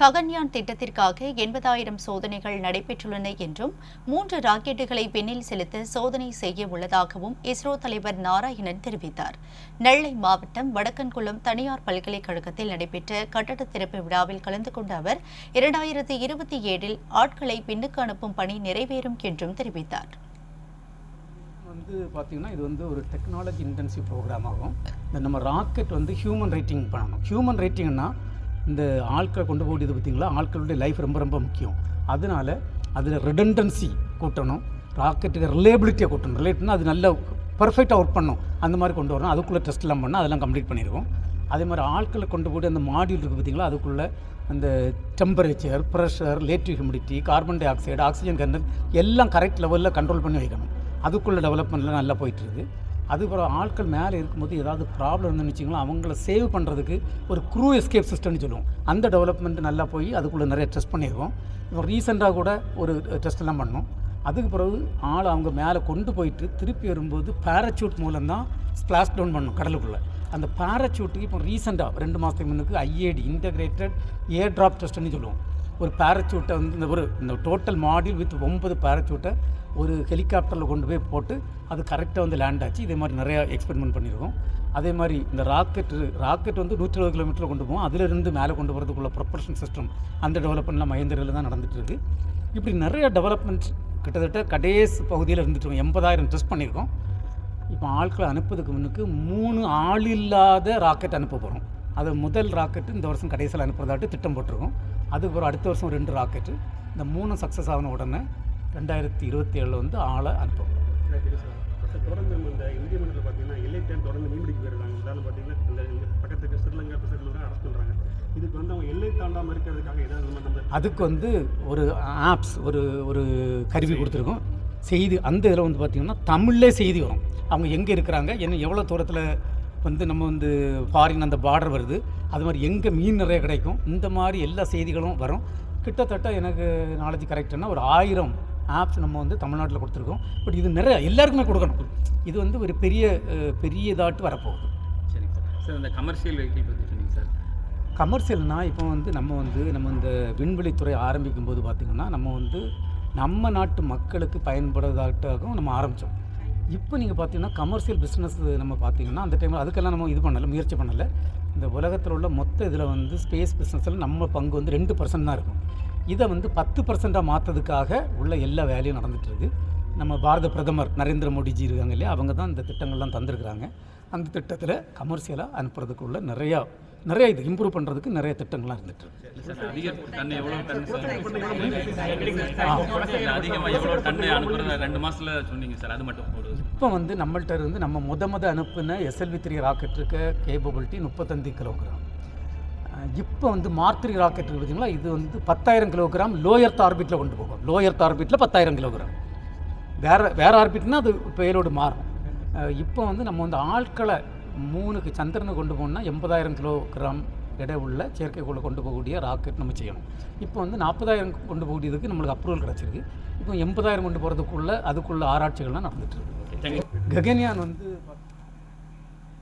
ககன்யான் திட்டத்திற்காக எண்பதாயிரம் சோதனைகள் நடைபெற்றுள்ளன என்றும் மூன்று ராக்கெட்டுகளை விண்ணில் செலுத்த சோதனை செய்ய உள்ளதாகவும் இஸ்ரோ தலைவர் நாராயணன் தெரிவித்தார். நெல்லை மாவட்டம் வடக்கன்குளம் தனியார் பல்கலைக்கழகத்தில் நடைபெற்ற கட்டட திறப்பு விழாவில் கலந்து கொண்ட அவர் இரண்டாயிரத்தி இருபத்தி ஏழில் ஆட்களை விண்ணுக்கு அனுப்பும் பணி நிறைவேறும் என்றும் தெரிவித்தார். வந்து பார்த்தீங்கன்னா இது வந்து ஒரு டெக்னாலஜி இன்டென்சிவ் ப்ரோக்ராம் ஆகும் இந்த நம்ம ராக்கெட் வந்து ஹியூமன் ரேட்டிங் பண்ணணும். ஹியூமன் ரேட்டிங்னா இந்த ஆட்களை கொண்டு போகிறது பார்த்தீங்களா? ஆட்களுடைய லைஃப் ரொம்ப ரொம்ப முக்கியம். அதனால அதில் ரிடன்டன்சி கூட்டணும் ராக்கெட்டுக்கு ரிலேபிலிட்டியை கூட்டணும். ரிலேட்னா அது நல்ல பர்ஃபெக்டாக ஒர்க் பண்ணும். அந்த மாதிரி கொண்டு வரணும். அதுக்குள்ளே டெஸ்ட்லாம் பண்ணால் அதெல்லாம் கம்ப்ளீட் பண்ணிடுவோம். அதே மாதிரி ஆட்களை கொண்டு போய் அந்த மாடியூல் இருக்குது பார்த்தீங்களா? அதுக்குள்ளே அந்த temperature pressure relative humidity carbon dioxide oxygen content எல்லாம் கரெக்ட் லெவலில் கண்ட்ரோல் பண்ணி வைக்கணும். அதுக்குள்ளே டெவலப்மெண்ட்லாம் நல்லா போயிட்டுருக்கு அதுக்கப்புறம் ஆட்கள் மேலே இருக்கும்போது ஏதாவது ப்ராப்ளம் இருந்துன்னு வச்சிங்களா அவங்கள சேவ் பண்ணுறதுக்கு ஒரு க்ரூ எஸ்கேப் சிஸ்டம்னு சொல்லுவோம். அந்த டெவலப்மெண்ட் நல்லா போய் அதுக்குள்ளே நிறைய டெஸ்ட் பண்ணியிருக்கோம் இப்போ ரீசெண்டாக கூட ஒரு டெஸ்ட்லாம் பண்ணோம். அதுக்கு பிறகு ஆள் அவங்க மேலே கொண்டு போயிட்டு திருப்பி வரும்போது பேராச்சூட் மூலம்தான் ஸ்ப்ளாஷ் டவுன் பண்ணும் கடலுக்குள்ளே. அந்த பேராச்சூட்டுக்கு இப்போ ரீசெண்டாக ரெண்டு மாதத்துக்கு முன்னுக்கு ஐஏடி இன்டகிரேட்டட் ஏர் ட்ராப் டெஸ்ட்னு சொல்லுவோம். ஒரு பேரச்சூட்டை வந்து இந்த ஒரு இந்த டோட்டல் மாடியூல் வித் ஒன்பது பேரச்சூட்டை ஒரு ஹெலிகாப்டரில் கொண்டு போய் போட்டு அது கரெக்டாக வந்து லேண்ட் ஆச்சு. இதே மாதிரி நிறையா எக்ஸ்பெரிமெண்ட் பண்ணியிருக்கோம். அதே மாதிரி இந்த ராக்கெட் ராக்கெட் வந்து நூற்றி இருபது கிலோமீட்டரில் கொண்டு போவோம் அதிலிருந்து மேலே கொண்டு வரதுக்குள்ள ப்ரொப்பல்ஷன் சிஸ்டம் அந்த டெவலப்மெண்ட்லாம் மகேந்திரில் தான் நடந்துட்டு இருக்கு. இப்படி நிறைய டெவலப்மெண்ட்ஸ் கிட்டத்தட்ட கடைசி பகுதியில் இருந்துட்டு எண்பதாயிரம் டெஸ்ட் பண்ணியிருக்கோம். இப்போ ஆட்களை அனுப்புறதுக்கு முன்னுக்கு மூணு ஆள் இல்லாத ராக்கெட் அனுப்ப போகிறோம் அது முதல் ராக்கெட்டு இந்த வருஷம் கடைசியில் அனுப்புறதாட்டு திட்டம் போட்டிருக்கோம். அதுக்கப்புறம் அடுத்த வருஷம் ரெண்டு ராக்கெட்டு. இந்த மூணும் சக்ஸஸ் ஆன உடனே ரெண்டாயிரத்தி இருபத்தி ஏழில் வந்து ஆளை அனுப்ப போகிறோம் சார் தொடர்ந்து இந்த இந்திய பார்த்தீங்கன்னா எல்லை டேம் தொடர்ந்து மீன்பிடிக்க போயிருக்காங்க. உதாரணம் பார்த்தீங்கன்னா இந்த இங்கே பக்கத்துக்கு ஸ்ரீலங்கா ஸ்ரீலங்கா அரெஸ்ட் பண்ணுறாங்க இதுக்கு வந்து அவங்க எல்லை தாண்டாமல் இருக்கிறதுக்காக ஏதாவது நம்ம நம்ம அதுக்கு வந்து ஒரு ஆப்ஸ் ஒரு ஒரு கருவி கொடுத்துருக்கோம். செய்தி அந்த இதில் வந்து பார்த்திங்கன்னா தமிழ்லே செய்தி வரும். அவங்க எங்கே இருக்கிறாங்க என்ன எவ்வளோ தூரத்தில் வந்து நம்ம வந்து ஃபாரின் அந்த பார்டர் வருது. அது மாதிரி எங்கே மீன் நிறைய கிடைக்கும். இந்த மாதிரி எல்லா செய்திகளும் வரும். கிட்டத்தட்ட எனக்கு நாலேஜ் கரெக்டுன்னா ஒரு ஆயிரம் ஆப்ஸ் நம்ம வந்து தமிழ்நாட்டில் கொடுத்துருக்கோம். பட் இது நிறைய எல்லாருக்குமே கொடுக்கணும். இது வந்து ஒரு பெரிய பெரிய இதாட்டு வரப்போகுது. சரிங்க சார். சார் இந்த கமர்ஷியல் வெஹிக்கிள் பற்றி சொன்னீங்க சார். கமர்ஷியல்னா இப்போ வந்து நம்ம வந்து நம்ம இந்த விண்வெளித்துறை ஆரம்பிக்கும் போது பார்த்திங்கன்னா நம்ம வந்து நம்ம நாட்டு மக்களுக்கு பயன்படுறதாகவும் நம்ம ஆரம்பித்தோம் இப்போ நீங்கள் பார்த்தீங்கன்னா கமர்ஷியல் பிஸ்னஸ் நம்ம பார்த்தீங்கன்னா அந்த டைமில் அதுக்கெல்லாம் நம்ம இது பண்ணலை முயற்சி பண்ணலை. இந்த உலகத்தில் உள்ள மொத்த இதில் வந்து ஸ்பேஸ் பிஸ்னஸில் நம்ம பங்கு வந்து ரெண்டு பர்சன்ட் தான் இருக்கும். இதை வந்து பத்து பர்சண்ட்டாக மாற்றதுக்காக உள்ள எல்லா வேலையும் நடந்துகிட்ருக்கு நம்ம பாரத பிரதமர் நரேந்திர மோடிஜி இருக்காங்க இல்லையா? அவங்க தான் இந்த திட்டங்கள்லாம் தந்திருக்கிறாங்க. அந்த திட்டத்தில் கமர்ஷியலாக அனுப்புறதுக்குள்ள நிறையா நிறைய இது இம்ப்ரூவ் பண்ணுறதுக்கு நிறைய திட்டங்கள்லாம் இருந்துட்டு இருக்கு. இப்போ வந்து நம்மள்ட்ட இருந்து நம்ம முத முத அனுப்புன எஸ்எல்வி த்ரீ ராக்கெட் இருக்க கேப்பபிலிட்டி முப்பத்தஞ்சு கிலோகிராம் இப்போ வந்து மார்க் த்ரீ ராக்கெட் இருக்கு பார்த்தீங்களா இது வந்து பத்தாயிரம் கிலோகிராம் லோயர்த் ஆர்பிட்டில் கொண்டு போகும். லோயர்த் ஆர்பிட்டில் பத்தாயிரம் கிலோகிராம் வேற வேற ஆர்பிட்னா அது பேலோடு மாறும். இப்போ வந்து நம்ம வந்து ஆட்களை மூணுக்கு சந்திரனுக்கு கொண்டு போகணும்னா எண்பதாயிரம் கிலோகிராம் எடை உள்ள செயற்கைக்கோளை கொண்டு போகக்கூடிய ராக்கெட் நம்ம செய்யணும். இப்போ வந்து நாற்பதாயிரம் கொண்டு போகக்கூடியதுக்கு நம்மளுக்கு அப்ரூவல் கிடச்சிருக்கு. இப்போ எண்பதாயிரம் கொண்டு போகிறதுக்குள்ள அதுக்குள்ள ஆராய்ச்சிகள்லாம் நடந்துட்டு இருக்கு. ககன்யான் வந்து